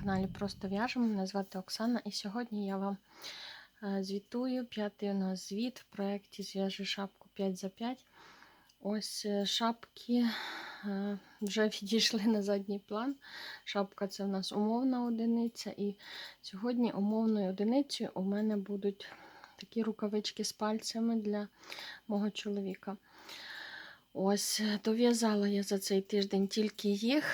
каналі Просто в'яжемо. Мене звати Оксана, і сьогодні я вам е, звітую п'ятий у нас звіт в проєкті Зв'яжи шапку 5 за 5. Ось е, шапки е, вже відійшли на задній план. Шапка це в нас умовна одиниця, і сьогодні умовною одиницею у мене будуть такі рукавички з пальцями для мого чоловіка. Ось, дов'язала я за цей тиждень тільки їх,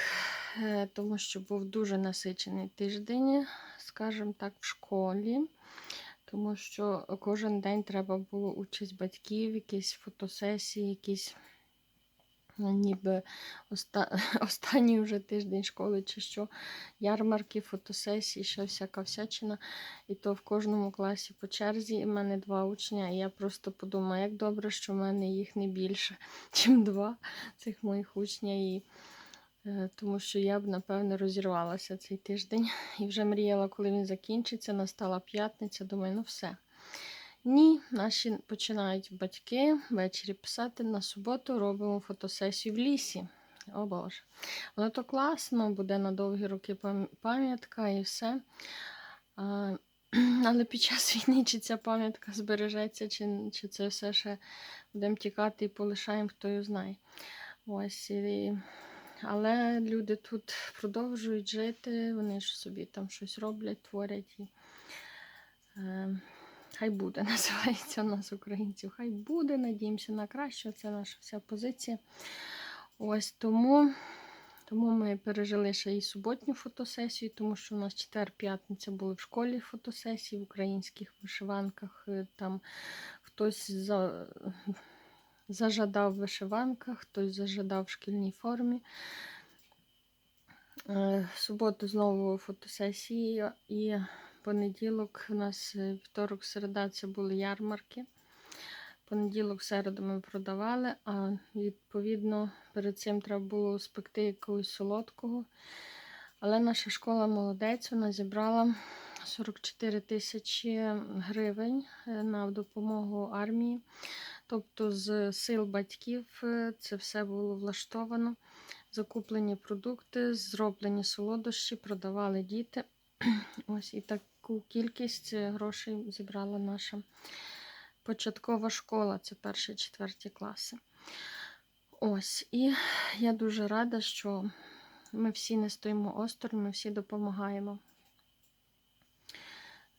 тому що був дуже насичений тиждень, скажімо так, в школі. Тому що кожен день треба було участь батьків, якісь фотосесії, якісь ну, ніби оста... останній вже тиждень школи чи що, ярмарки, фотосесії, ще всяка всячина. І то в кожному класі по черзі. І в мене два учня, і я просто подумала, як добре, що в мене їх не більше, ніж два цих моїх учня. І е, тому що я б, напевне, розірвалася цей тиждень і вже мріяла, коли він закінчиться. Настала п'ятниця. Думаю, ну все. Ні, наші починають батьки ввечері писати на суботу, робимо фотосесію в лісі. О Боже. Воно то класно, буде на довгі роки пам'ятка і все. Але під час війни чи ця пам'ятка збережеться, чи, чи це все ще будемо тікати і полишаємо, хто його знає. Ось, і... Але люди тут продовжують жити, вони ж собі там щось роблять, творять. І, е, хай буде, називається у нас українців. Хай буде, надіємося на краще. Це наша вся позиція. Ось тому, тому ми пережили ще і суботню фотосесію, тому що у нас четвер-п'ятниця були в школі фотосесії в українських вишиванках. Е, Там хтось за, зажадав в вишиванках, хтось зажадав в шкільній формі. Е, В суботу знову фотосесії і понеділок у нас е, вівторок, середа це були ярмарки. Понеділок, середу ми продавали, а відповідно перед цим треба було спекти якогось солодкого. Але наша школа молодець, вона зібрала 44 тисячі гривень е, на допомогу армії. Тобто з сил батьків е, це все було влаштовано. Закуплені продукти, зроблені солодощі, продавали діти. Ось і таку кількість е, грошей зібрала наша початкова школа, це перші четверті класи. Ось, і я дуже рада, що ми всі не стоїмо осторонь, ми всі допомагаємо.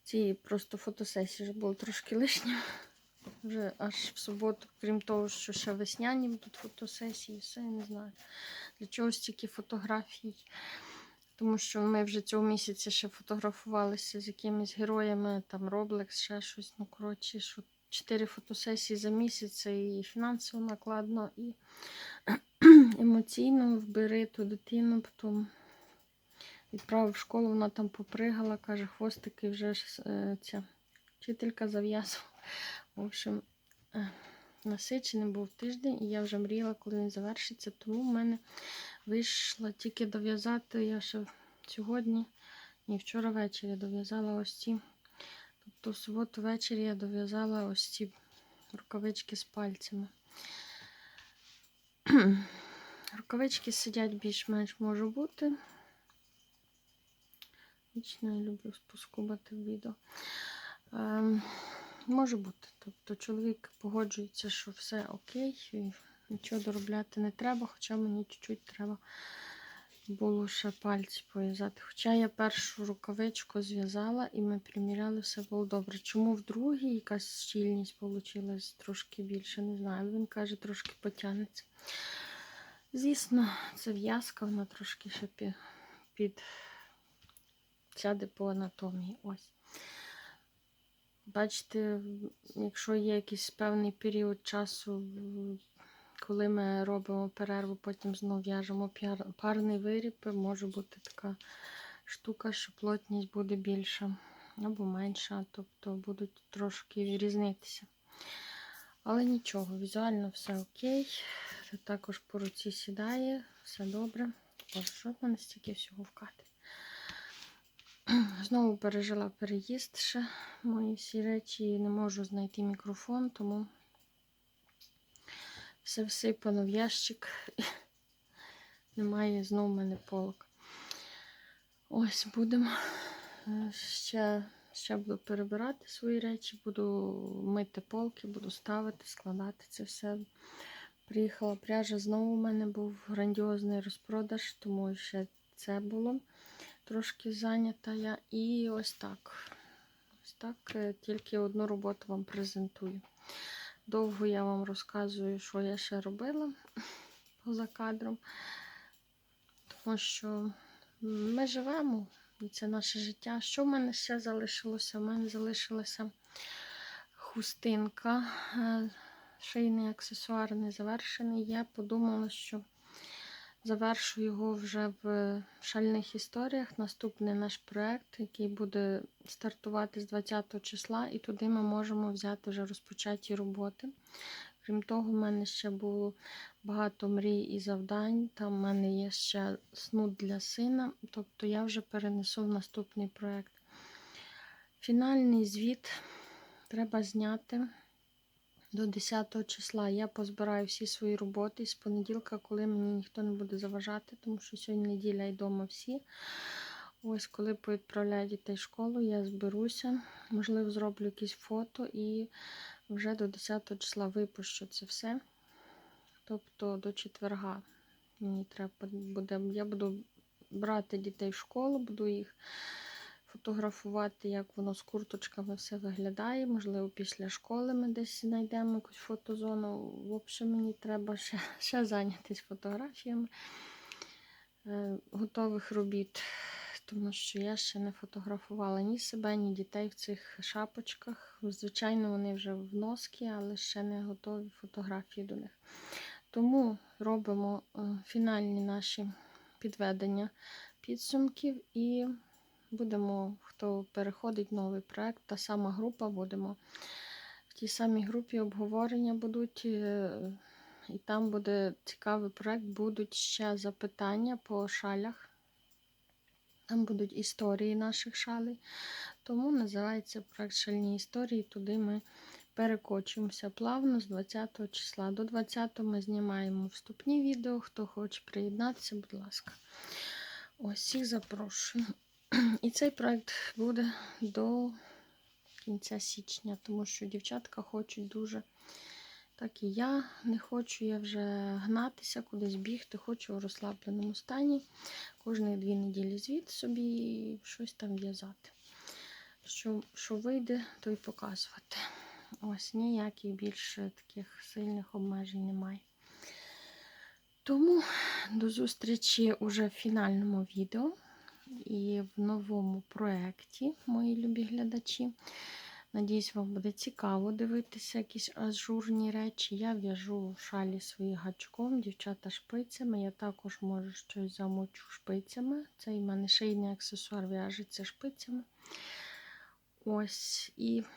Ці просто фотосесії вже були трошки лишні. Вже аж в суботу, крім того, що ще весняні будуть фотосесії, все я не знаю. Для чого стільки фотографій. Тому що ми вже цього місяця ще фотографувалися з якимись героями, там Роблекс, ще щось. Ну, коротше, що чотири фотосесії за місяць і фінансово накладно, і емоційно вбери ту дитину, потім відправив в школу, вона там попригала, каже, хвостики вже е, ця вчителька зав'язувала. В общем, е, насичений був тиждень, і я вже мріяла, коли він завершиться. Тому в мене вийшло тільки дов'язати. Я ще сьогодні, ні, вчора ввечері дов'язала ось ці. Тобто в суботу ввечері я дов'язала ось ці рукавички з пальцями. Рукавички сидять більш-менш може бути. Вічно я люблю поскубати в відео. Може бути. Тобто чоловік погоджується, що все окей, і нічого доробляти не треба, хоча мені чуть-чуть треба було ще пальці пов'язати. Хоча я першу рукавичку зв'язала і ми приміряли, все було добре. Чому в другій якась щільність вийшла трошки більше, не знаю. Він каже, трошки потягнеться. Звісно, це в'язка, вона трошки ще під, під сяде по анатомії. Ось. Бачите, якщо є якийсь певний період часу, коли ми робимо перерву, потім знову в'яжемо парний виріб, може бути така штука, що плотність буде більша або менша, тобто будуть трошки різнитися. Але нічого, візуально все окей. Також по руці сідає, все добре. Що в мене стільки всього в кадрі? Знову пережила переїзд ще мої всі речі. Не можу знайти мікрофон, тому все всипано в ящик. Немає знову в мене полок. Ось будемо ще, ще буду перебирати свої речі, буду мити полки, буду ставити, складати це все. Приїхала пряжа, знову у мене був грандіозний розпродаж, тому ще це було трошки зайнята я. І ось так. Ось так, е, тільки одну роботу вам презентую. Довго я вам розказую, що я ще робила поза кадром, тому що ми живемо, і це наше життя. Що в мене ще залишилося? У мене залишилася хустинка, е, шийний аксесуар не завершений. Я подумала, що завершу його вже в шальних історіях. Наступний наш проєкт, який буде стартувати з 20 числа, і туди ми можемо взяти вже розпочаті роботи. Крім того, в мене ще було багато мрій і завдань. Там в мене є ще снуд для сина, тобто я вже перенесу в наступний проєкт. Фінальний звіт треба зняти до 10 числа. Я позбираю всі свої роботи з понеділка, коли мені ніхто не буде заважати, тому що сьогодні неділя і вдома всі. Ось, коли повідправляю дітей в школу, я зберуся, можливо, зроблю якісь фото і вже до 10 числа випущу це все. Тобто до четверга мені треба буде. Я буду брати дітей в школу, буду їх фотографувати, як воно з курточками все виглядає. Можливо, після школи ми десь знайдемо якусь фотозону. В общем, мені треба ще, ще зайнятися фотографіями е, готових робіт. Тому що я ще не фотографувала ні себе, ні дітей в цих шапочках. Звичайно, вони вже в носки, але ще не готові фотографії до них. Тому робимо е, фінальні наші підведення підсумків і будемо, хто переходить в новий проект, та сама група будемо. В тій самій групі обговорення будуть, е, і там буде цікавий проект, будуть ще запитання по шалях. Там будуть історії наших шалей. Тому називається проект Шальні історії. Туди ми перекочуємося плавно з 20 числа. До 20 ми знімаємо вступні відео. Хто хоче приєднатися, будь ласка. Ось всіх запрошую. І цей проект буде до кінця січня, тому що дівчатка хочуть дуже. Так і я не хочу я вже гнатися, кудись бігти, хочу у розслабленому стані. Кожні дві неділі звіт собі і щось там в'язати. Що що вийде, то й показувати. Ось ніяких більше таких сильних обмежень немає. Тому до зустрічі уже в фінальному відео і в новому проєкті, мої любі глядачі. Надіюсь, вам буде цікаво дивитися якісь ажурні речі. Я в'яжу шалі свої гачком, дівчата шпицями. Я також можу щось замочу шпицями. Цей мене шийний аксесуар в'яжеться шпицями. Ось, і в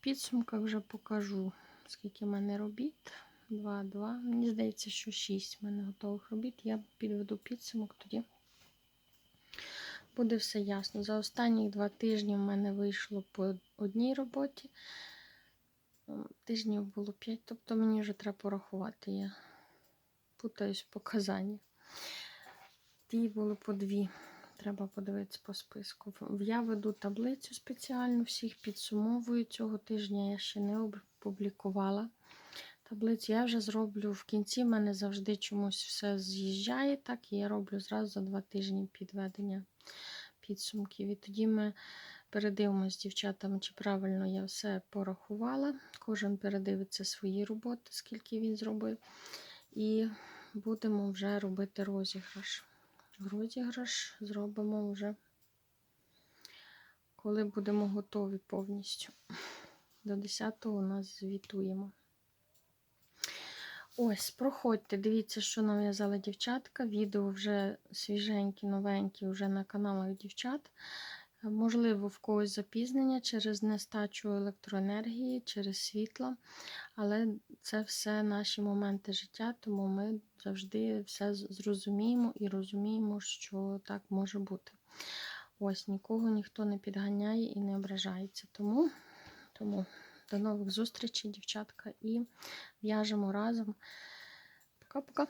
підсумках вже покажу, скільки в мене робіт. Два, два. Мені здається, що 6 в мене готових робіт. Я підведу підсумок тоді буде все ясно. За останні два тижні в мене вийшло по одній роботі. Тижнів було 5, тобто мені вже треба порахувати. Я путаюсь в показаннях. Ті було по дві. Треба подивитися по списку. Я веду таблицю спеціальну, всіх підсумовую. Цього тижня я ще не опублікувала таблицю. Я вже зроблю в кінці, в мене завжди чомусь все з'їжджає, так і я роблю зразу за два тижні підведення підсумків. І тоді ми передивимося з дівчатами, чи правильно я все порахувала. Кожен передивиться свої роботи, скільки він зробив. І будемо вже робити розіграш. Розіграш зробимо вже, коли будемо готові повністю. До 10-го у нас звітуємо. Ось, проходьте, дивіться, що нав'язала дівчатка. Відео вже свіженькі, новенькі, вже на каналах дівчат. Можливо, в когось запізнення через нестачу електроенергії, через світло. Але це все наші моменти життя, тому ми завжди все зрозуміємо і розуміємо, що так може бути. Ось, нікого ніхто не підганяє і не ображається. Тому, тому. До нових зустрічей, дівчатка, і в'яжемо разом. Пока-пока.